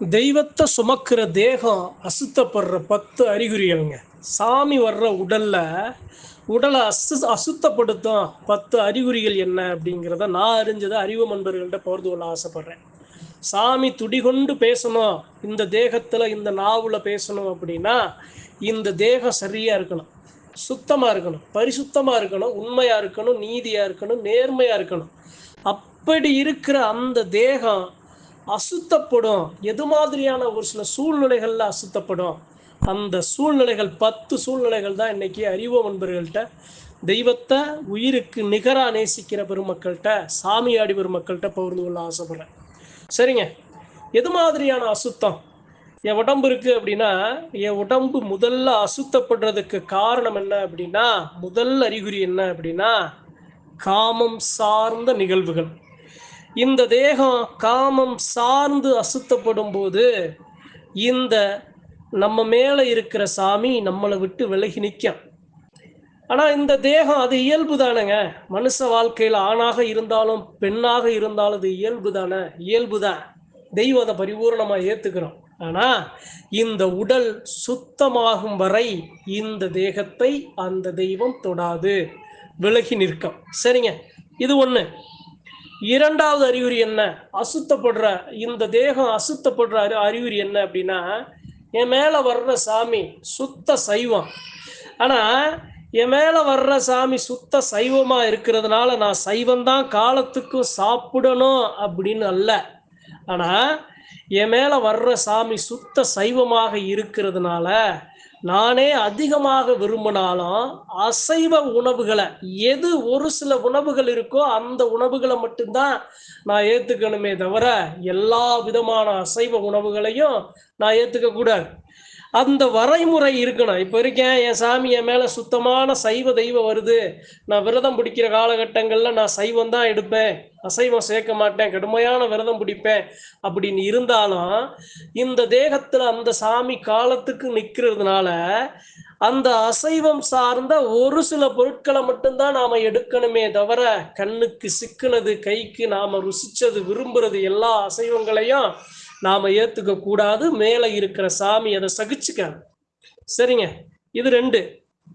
தெய்வத்தை சுமக்கிற தேகம் அசுத்தப்படுற பத்து அறிகுறிகள்ங்க. சாமி வர்ற உடல்ல உடலை அசு அசுத்தப்படுத்தும் பத்து அறிகுறிகள் என்ன அப்படிங்கிறத நான் அறிஞ்சதை அறிவு நண்பர்கள்ட்ட பகிர்ந்து கொள்ள ஆசைப்படுறேன். சாமி துடிகொண்டு பேசணும். இந்த தேகத்தில் இந்த நாவில் பேசணும் அப்படின்னா இந்த தேகம் சரியாக இருக்கணும். சுத்தமாக இருக்கணும். பரிசுத்தமாக இருக்கணும். உண்மையாக இருக்கணும். நீதியாக இருக்கணும். நேர்மையாக இருக்கணும். அப்படி இருக்கிற அந்த தேகம் அசுத்தப்படும். எது மாதிரியான ஒரு சில சூழ்நிலைகளில் அசுத்தப்படும்? அந்த சூழ்நிலைகள் பத்து சூழ்நிலைகள் தான் இன்னைக்கு அறிவோ நண்பர்கள்ட்ட. தெய்வத்தை உயிருக்கு நிகராக நேசிக்கிற பெருமக்கள்கிட்ட சாமியாடி பெருமக்கள்கிட்ட பகிர்ந்து கொள்ள ஆசைப்படுறேன். சரிங்க. எது மாதிரியான அசுத்தம்? என் உடம்பு இருக்கு அப்படின்னா என் உடம்பு முதல்ல அசுத்தப்படுறதுக்கு காரணம் என்ன அப்படின்னா முதல் அறிகுறி என்ன அப்படின்னா காமம் சார்ந்த நிகழ்வுகள். இந்த தேகம் காமம் சார்ந்து அசுத்தப்படும் போது இந்த நம்ம மேலே இருக்கிற சாமி நம்மளை விட்டு விலகி நிற்கும். ஆனால் இந்த தேகம் அது இயல்பு தானேங்க. மனுஷ வாழ்க்கையில் ஆணாக இருந்தாலும் பெண்ணாக இருந்தாலும் அது இயல்பு தானே. இயல்பு தான். தெய்வம் அதை பரிபூர்ணமாக ஏற்றுக்கிறோம் ஆனால் இந்த உடல் சுத்தமாகும் வரை இந்த தேகத்தை அந்த தெய்வம் தொடாது. விலகி நிற்கும். சரிங்க? இது ஒன்று இரண்டாவது அறிகுறி என்ன? அசுத்தப்படுற இந்த தேகம் அசுத்தப்படுற அறி அறிகுறி என்ன அப்படின்னா என் மேலே வர்ற சாமி சுத்த சைவம். ஆனால் என் மேலே வர்ற சாமி சுத்த சைவமாக இருக்கிறதுனால நான் சைவம்தான் காலத்துக்கும் சாப்பிடணும் அப்படின்னு அல்ல. ஆனால் என் மேலே வர்ற சாமி சுத்த சைவமாக இருக்கிறதுனால நானே அதிகமாக விரும்பினாலும் அசைவ உணவுகளை எது ஒரு சில உணவுகள் இருக்கோ அந்த உணவுகளை மட்டும்தான் நான் ஏற்றுக்கணுமே தவிர எல்லா விதமான அசைவ உணவுகளையும் நான் ஏற்றுக்க கூடாது. அந்த வரைமுறை இருக்கணும். இப்போ இருக்கேன் என் சாமி என் மேலே சுத்தமான சைவ தெய்வம் வருது. நான் விரதம் பிடிக்கிற காலகட்டங்களில் நான் சைவம் தான் எடுப்பேன். அசைவம் சேர்க்க மாட்டேன் கடுமையான விரதம் பிடிப்பேன் அப்படின்னு இருந்தாலும் இந்த தேகத்தில் அந்த சாமி காலத்துக்கு நிற்கிறதுனால அந்த அசைவம் சார்ந்த ஒரு சில பொருட்களை மட்டும்தான் நாம் எடுக்கணுமே தவிர கண்ணுக்கு சிக்கினது கைக்கு நாம் ருசிச்சது விரும்புறது எல்லா அசைவங்களையும் நாம் ஏத்துக்க கூடாது. மேலே இருக்கிற சாமி அதை சகிச்சுக்க சரிங்க. இது ரெண்டு.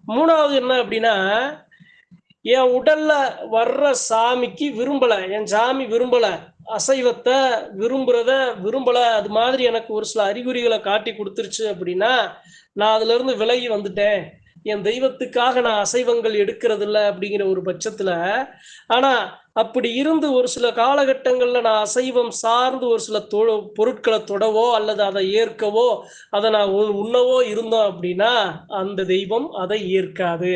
மூணாவது என்ன அப்படின்னா என் உடல்ல வர்ற சாமிக்கு விரும்பலை என் சாமி விரும்பலை அசைவத்தை விரும்புறத விரும்பல அது மாதிரி எனக்கு ஒரு சில அறிகுறிகளை காட்டி கொடுத்துருச்சு அப்படின்னா நான் அதுல இருந்து விலகி வந்துட்டேன். என் தெய்வத்துக்காக நான் அசைவங்கள் எடுக்கிறது இல்லை அப்படிங்கிற ஒரு பட்சத்துல ஆனா அப்படி இருந்து ஒரு சில காலகட்டங்கள்ல நான் அசைவம் சார்ந்து ஒரு சில தொ பொருட்களை தொடவோ அல்லது அதை ஏற்கவோ அதை நான் உண்ணவோ இருந்தோம் அப்படின்னா அந்த தெய்வம் அதை ஏற்காது.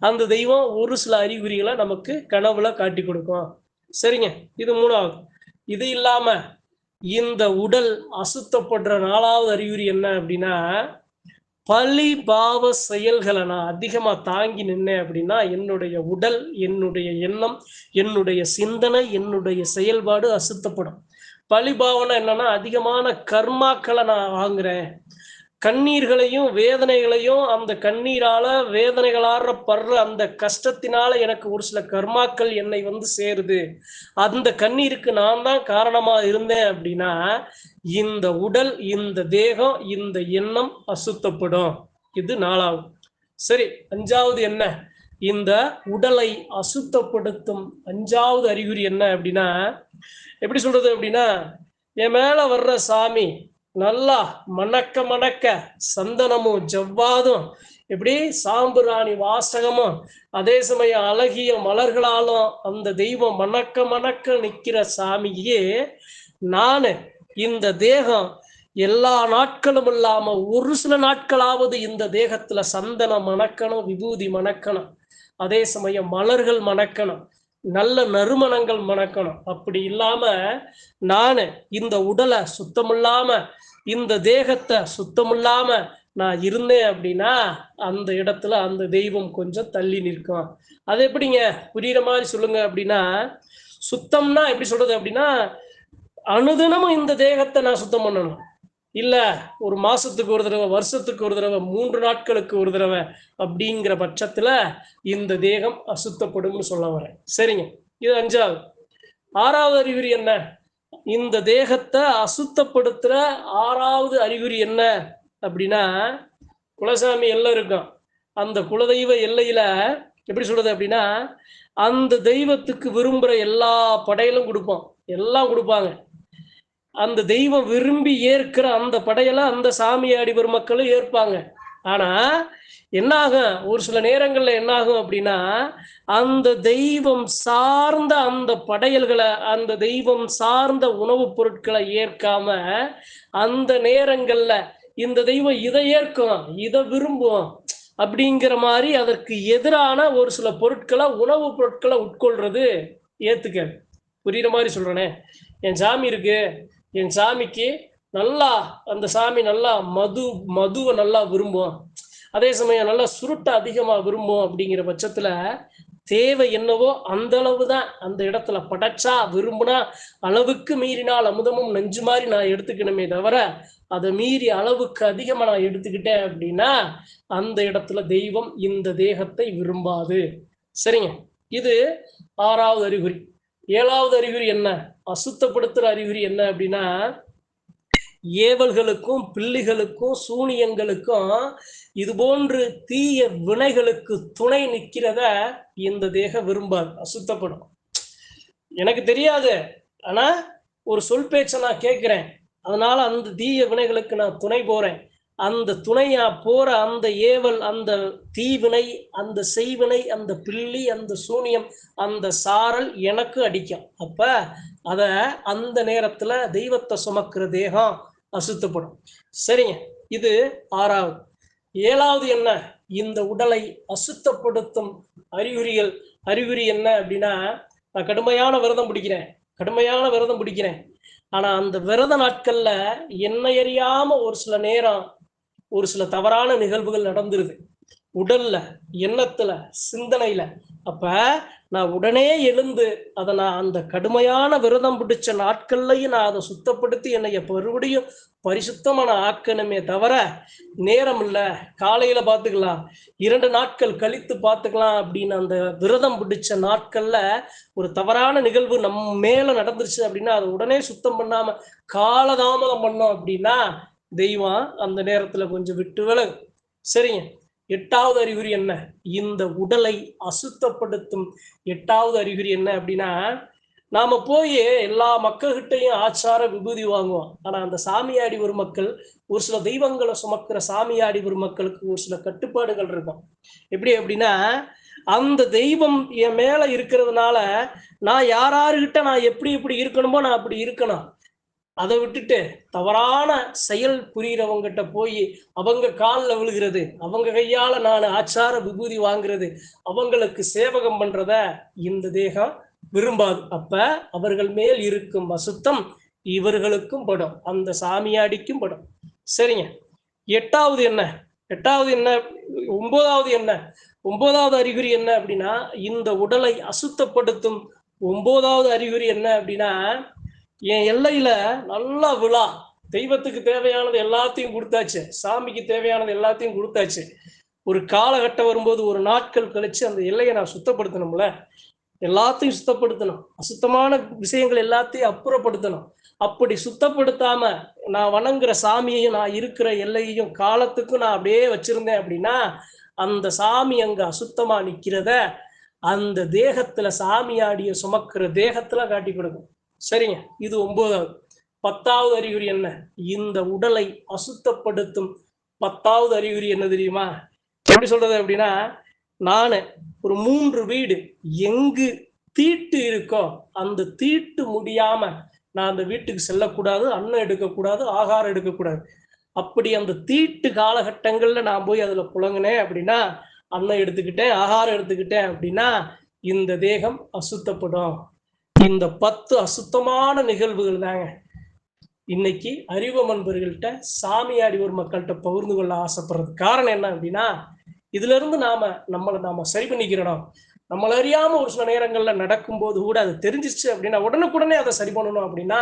அந்த தெய்வம் ஒரு சில அறிகுறிகளை நமக்கு கனவுல காட்டி கொடுக்கும். சரிங்க இது மூணாவது. இது இல்லாம இந்த உடல் அசுத்தப்படுற நாலாவது அறிகுறி என்ன அப்படின்னா பழி பாவ செயல்களை நான் அதிகமா தாங்கி நின்னேன் அப்படின்னா என்னுடைய உடல் என்னுடைய எண்ணம் என்னுடைய சிந்தனை என்னுடைய செயல்பாடு அசுத்தப்படும். பழிபாவனை என்னன்னா அதிகமான கர்மாக்களை நான் வாங்குறேன். கண்ணீர்களையும் வேதனைகளையும் அந்த கண்ணீரால வேதனைகளாற படுற அந்த கஷ்டத்தினால எனக்கு ஒரு சில கர்மாக்கள் என்னை வந்து சேருது. அந்த கண்ணீருக்கு நான் தான் காரணமா இருந்தேன் அப்படின்னா இந்த உடல் இந்த தேகம் இந்த எண்ணம் அசுத்தப்படும். இது நாலாவது. சரி அஞ்சாவது என்ன? இந்த உடலை அசுத்தப்படுத்தும் அஞ்சாவது அறிகுறி என்ன அப்படின்னா எப்படி சொல்றது அப்படின்னா என் மேல வர்ற சாமி நல்லா மணக்க மணக்க சந்தனமும் ஜவ்வாதும் எப்படி சாம்புராணி வாசகமும் அதே சமயம் அழகிய மலர்களாலும் அந்த தெய்வம் மணக்க மணக்க நிற்கிற சாமியே நான் இந்த தேகம் எல்லா நாட்களும் இல்லாம ஒரு சில நாட்களாவது இந்த தேகத்துல சந்தனம் மணக்கணும் விபூதி மணக்கணும். அதே சமயம் மலர்கள் மணக்கணும். நல்ல நறுமணங்கள் மணக்கணும். அப்படி இல்லாம நானு இந்த உடலை சுத்தமில்லாம இந்த தேகத்தை சுத்தமில்லாம நான் இருந்தேன் அப்படின்னா அந்த இடத்துல அந்த தெய்வம் கொஞ்சம் தள்ளி நிற்கும். அது எப்படிங்க? புரியுற மாதிரி சொல்லுங்க அப்படின்னா சுத்தம்னா எப்படி சொல்றது அப்படின்னா அனுதினமும் இந்த தேகத்தை நான் சுத்தம் பண்ணணும். இல்லை ஒரு மாதத்துக்கு ஒரு தடவை வருஷத்துக்கு ஒரு தடவை மூன்று நாட்களுக்கு ஒரு தடவை அப்படிங்கிற பட்சத்துல இந்த தேகம் அசுத்தப்படும்னு சொல்ல வரேன். சரிங்க. இது அஞ்சாவது. ஆறாவது அறிகுறி என்ன? இந்த தேகத்தை அசுத்தப்படுத்துகிற ஆறாவது அறிகுறி என்ன? அப்படின்னா குலசாமி எல்லை இருக்கும் அந்த குலதெய்வ எல்லையில எப்படி சொல்றது அப்படின்னா அந்த தெய்வத்துக்கு விரும்புகிற எல்லா படையலும் கொடுப்போம் எல்லாம் கொடுப்பாங்க. அந்த தெய்வம் விரும்பி ஏற்கிற அந்த படையலை அந்த சாமியாடி பெருமக்களும் ஏற்பாங்க. ஆனா என்ன ஆகும் ஒரு சில நேரங்கள்ல என்னாகும் அப்படின்னா அந்த தெய்வம் சார்ந்த அந்த படையல்களை அந்த தெய்வம் சார்ந்த உணவுப் பொருட்களை ஏற்காம அந்த நேரங்கள்ல இந்த தெய்வம் இதை ஏற்கும் இதை விரும்பும் அப்படிங்கிற மாதிரி அதற்கு எதிரான ஒரு சில பொருட்களை உணவுப் பொருட்களை உட்கொள்றது ஏத்துக்க. புரியுற மாதிரி சொல்றேனே. என் சாமி இருக்கு என் சாமிக்கு நல்லா அந்த சாமி நல்லா மது மதுவை நல்லா விரும்பும் அதே சமயம் நல்லா சுருட்டை அதிகமாக விரும்பும் அப்படிங்கிற பட்சத்தில் தேவை என்னவோ அந்த அளவு தான் அந்த இடத்துல படைச்சா விரும்புனா அளவுக்கு மீறினால் அமுதமும் நெஞ்சு மாதிரி நான் எடுத்துக்கணுமே தவிர அதை மீறி அளவுக்கு அதிகமாக நான் எடுத்துக்கிட்டேன் அப்படின்னா அந்த இடத்துல தெய்வம் இந்த தேகத்தை விரும்பாது. சரிங்க. இது ஆறாவது அறிகுறி. ஏழாவது அறிகுறி என்ன? அசுத்தப்படுத்துற அறிகுறி என்ன அப்படின்னா ஏவல்களுக்கும் பிள்ளைகளுக்கும் சூனியங்களுக்கும் இது போன்று தீய வினைகளுக்கு துணை நிற்கிறத இந்த தேகம் விரும்பாது அசுத்தப்படும். எனக்கு தெரியாது ஆனா ஒரு சொல் பேச்சை நான் கேட்கிறேன். அதனால அந்த தீய வினைகளுக்கு நான் துணை போறேன். அந்த துணையா போற அந்த ஏவல் அந்த தீவினை அந்த செய்வினை அந்த பில்லி அந்த சூனியம் அந்த சாரல் எனக்கு அடிக்கும். அப்ப அத அந்த நேரத்துல தெய்வத்தை சுமக்கிற தேகம் அசுத்தப்படும். சரிங்க. இது ஆறாவது. ஏழாவது என்ன? இந்த உடலை அசுத்தப்படுத்தும் அறிகுறிகள். அறிகுறி என்ன அப்படின்னா நான் கடுமையான விரதம் பிடிக்கிறேன். கடுமையான விரதம் பிடிக்கிறேன். ஆனா அந்த விரத நாட்கள்ல என்னை அறியாம ஒரு சில நேரம் ஒரு சில தவறான நிகழ்வுகள் நடந்துருது. உடல்ல எண்ணத்துல சிந்தனையில. அப்ப நான் உடனே எழுந்து அதை நான் அந்த கடுமையான விரதம் பிடிச்ச நாட்கள்லையும் நான் அதை சுத்தப்படுத்தி என்னைய மறுபடியும் பரிசுத்தமா நான் ஆக்கணுமே தவிர நேரம் இல்லை. காலையில பார்த்துக்கலாம். இரண்டு நாட்கள் கழித்து பார்த்துக்கலாம் அப்படின்னு அந்த விரதம் பிடிச்ச நாட்கள்ல ஒரு தவறான நிகழ்வு நம்ம மேல நடந்துருச்சு அப்படின்னா அதை உடனே சுத்தம் பண்ணாம காலதாமதம் பண்ணோம் அப்படின்னா தெய்வம் அந்த நேரத்துல கொஞ்சம் விட்டு விலகும் சரிங்க. எட்டாவது அறிகுறி என்ன? இந்த உடலை அசுத்தப்படுத்தும். எட்டாவது அறிகுறி என்ன அப்படின்னா நாம போய் எல்லா மக்கள்கிட்டையும் ஆச்சார விபூதி வாங்குவோம். ஆனா அந்த சாமியாடி ஒரு மக்கள் ஒரு சில தெய்வங்களை சுமக்கிற சாமியாடி ஒரு மக்களுக்கு ஒரு சில கட்டுப்பாடுகள் இருக்கும். எப்படி அப்படின்னா அந்த தெய்வம் என் மேல இருக்கிறதுனால நான் யாராருகிட்ட நான் எப்படி எப்படி இருக்கணுமோ நான் அப்படி இருக்கணும். அதை விட்டுட்டு தவறான செயல் புரிகிறவங்கிட்ட போய் அவங்க காலில் விழுகிறது அவங்க கையால் நான் ஆச்சார விபூதி வாங்குறது அவங்களுக்கு சேவகம் பண்ணுறத இந்த தேகம் விரும்பாது. அப்ப அவர்கள் மேல் இருக்கும் அசுத்தம் இவர்களுக்கும் படும் அந்த சாமியாடிக்கும் படும். சரிங்க. எட்டாவது என்ன? எட்டாவது என்ன? ஒன்பதாவது என்ன? ஒன்பதாவது அறிகுறி என்ன அப்படின்னா இந்த உடலை அசுத்தப்படுத்தும் ஒன்பதாவது அறிகுறி என்ன அப்படின்னா என் எல்லையில நல்லா விழா. தெய்வத்துக்கு தேவையானது எல்லாத்தையும் கொடுத்தாச்சு. சாமிக்கு தேவையானது எல்லாத்தையும் கொடுத்தாச்சு. ஒரு காலகட்டம் வரும்போது ஒரு நாட்கள் கழிச்சு அந்த எல்லையை நான் சுத்தப்படுத்தணும்ல. எல்லாத்தையும் சுத்தப்படுத்தணும். அசுத்தமான விஷயங்கள் எல்லாத்தையும் அப்புறப்படுத்தணும். அப்படி சுத்தப்படுத்தாம நான் வணங்குற சாமியையும் நான் இருக்கிற எல்லையையும் காலத்துக்கும் நான் அப்படியே வச்சிருந்தேன் அப்படின்னா அந்த சாமி அங்க அசுத்தமா நிக்கிறத அந்த தேகத்துல சாமியாடிய சுமக்கிற தேகத்துல காட்டி கொடுக்கும். சரிங்க. இது ஒன்பதாவது பத்தாவது அறிகுறி என்ன? இந்த உடலை அசுத்தப்படுத்தும் பத்தாவது அறிகுறி என்ன தெரியுமா? எப்படி சொல்றது அப்படின்னா நானு ஒரு மூன்று வீடு எங்கு தீட்டு இருக்கோ அந்த தீட்டு முடியாம நான் அந்த வீட்டுக்கு செல்லக்கூடாது அன்னம் எடுக்கக்கூடாது ஆகாரம் எடுக்கக்கூடாது. அப்படி அந்த தீட்டு காலகட்டங்கள்ல நான் போய் அதுல புழங்கினேன் அப்படின்னா அன்னம் எடுத்துக்கிட்டேன் ஆகாரம் எடுத்துக்கிட்டேன் அப்படின்னா இந்த தேகம் அசுத்தப்படும். இந்த பத்து அசுத்தமான நிகழ்வுகள் தாங்க. இன்னைக்கு அறிவு நண்பர்கள்ட்ட சாமியாடி ஒரு மக்கள்கிட்ட பகிர்ந்து கொள்ள ஆசைப்படுறது காரணம் என்ன அப்படின்னா இதுல இருந்து நாம நம்மளை நாம சரி பண்ணிக்கிறோம் நம்மள அறியாம ஒரு சில நேரங்கள்ல நடக்கும்போது கூட அது தெரிஞ்சிச்சு அப்படின்னா உடனுக்குடனே அதை சரி பண்ணணும் அப்படின்னா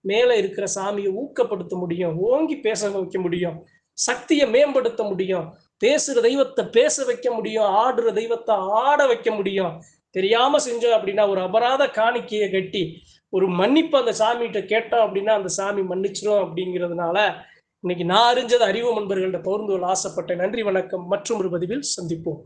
மேலே இருக்கிற சாமியை ஊக்கப்படுத்த முடியும் ஓங்கி பேச வைக்க முடியும் சக்தியை மேம்படுத்த முடியும் பேசுற தெய்வத்தை பேச வைக்க முடியும் ஆடுற தெய்வத்தை ஆட வைக்க முடியும் தெரியாம செஞ்சோம் அப்படின்னா ஒரு அபராத காணிக்கையை கட்டி ஒரு மன்னிப்பு அந்த சாமிகிட்ட கேட்டோம் அப்படின்னா அந்த சாமி மன்னிச்சிரும் அப்படிங்கிறதுனால இன்னைக்கு நான் அறிஞ்சது அறிவு நண்பர்கள்ட்ட பகிர்ந்து ஆசைப்பட்டேன். நன்றி வணக்கம். மற்றும் ஒரு பதிவில் சந்திப்போம்.